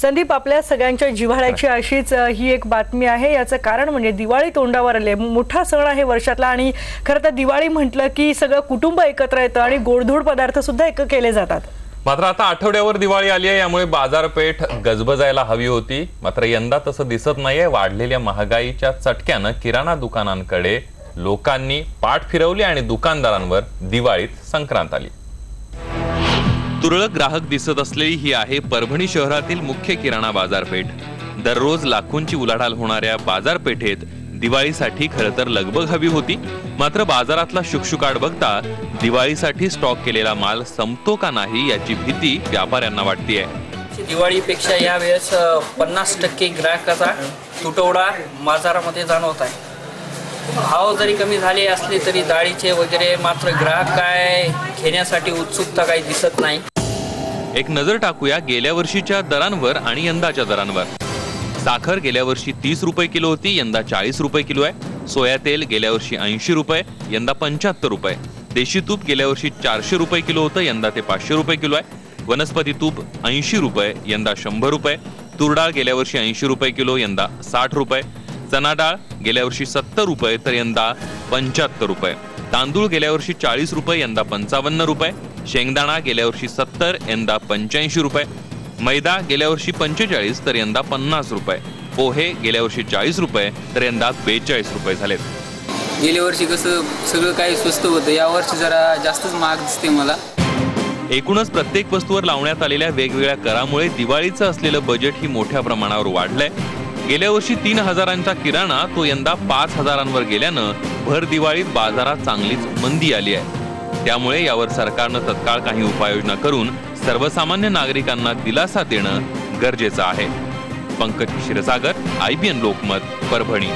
संदीप आपल्या सगळ्यांच्या जिव्हाळ्याची अशीच ही एक बातमी आहे. याचं कारण म्हणजे दिवाळी तोंडावर आले मोठा सण आहे वर्षातला आणि खरं तर दिवाळी म्हटलं की सगळं कुटुंब एकत्र येतं आणि गोडधोड पदार्थ सुद्धा एक केले जातात. मात्र आता आठवड्यावर दिवाळी आली आहे. यामुळे बाजारपेठ गजबजायला हवी होती. मात्र यंदा तसं दिसत नाहीये. वाढलेल्या महागाईच्या चटक्यानं किराणा दुकानांकडे लोकांनी पाठ फिरवली आणि दुकानदारांवर दिवाळीत संक्रांत आली. तुरळक ग्राहक दिसत असलेली ही आहे परभणी शहरातील मुख्य किराणा बाजारपेठ. दररोज लाखोंची उलाढाल होणाऱ्या बाजारपेठेत दिवाळीसाठी खरं तर लगबग हवी होती. मात्र बाजारातला शुकशुकाट बघता दिवाळीसाठी स्टॉक केलेला माल संपतो का नाही याची भीती व्यापाऱ्यांना वाटतीये. दिवाळीपेक्षा यावेळेस पन्नास टक्के ग्राहकाचा तुटवडा बाजारामध्ये जाणवत आहे. भाव जरी कमी झाले असले तरी डाळीचे वगैरे मात्र ग्राहक काय घेण्यासाठी उत्सुकता काही दिसत नाही. एक नजर टाकूया गेल्या वर्षीच्या दरांवर आणि यंदाच्या दरांवर. साखर गेल्या वर्षी तीस रुपये किलो होती यंदा चाळीस रुपये किलो आहे. सोया तेल गेल्या वर्षी ऐंशी रुपये यंदा पंच्याहत्तर रुपये. देशी तूप गेल्या वर्षी चारशे रुपये किलो होतं यंदा ते पाचशे रुपये किलो आहे. वनस्पती तूप ऐंशी रुपये यंदा शंभर रुपये. तुरडाळ गेल्या वर्षी ऐंशी रुपये किलो यंदा साठ रुपये. चना डाळ गेल्या वर्षी सत्तर रुपये तर यंदा पंच्याहत्तर रुपये. तांदूळ गेल्या वर्षी चाळीस रुपये यंदा पंचावन्न रुपये. शेंगदाणा गेल्या वर्षी सत्तर यंदा पंच्याऐंशी रुपये. मैदा गेल्या वर्षी पंचेचाळीस तर यंदा पन्नास रुपये. पोहे गेल्या वर्षी चाळीस रुपये तर यंदा बेचाळीस रुपये झालेत. गेल्या वर्षी कसं सगळं काही स्वस्त होतं या वर्षी जरा जास्तच महाग दिसते मला. एकूणच प्रत्येक वस्तूवर लावण्यात आलेल्या वेगवेगळ्या करामुळे दिवाळीचं असलेलं बजेट ही मोठ्या प्रमाणावर वाढलंय. गेल्या वर्षी तीन हजारांचा किराणा तो यंदा पाच हजारांवर गेल्यानं भर दिवाळीत बाजारात चांगलीच मंदी आली आहे. त्यामुळे यावर सरकारनं तत्काळ काही उपाययोजना करून सर्वसामान्य नागरिकांना दिलासा देणं गरजेचं आहे. पंकज क्षीरसागर आयबीएन लोकमत परभणी.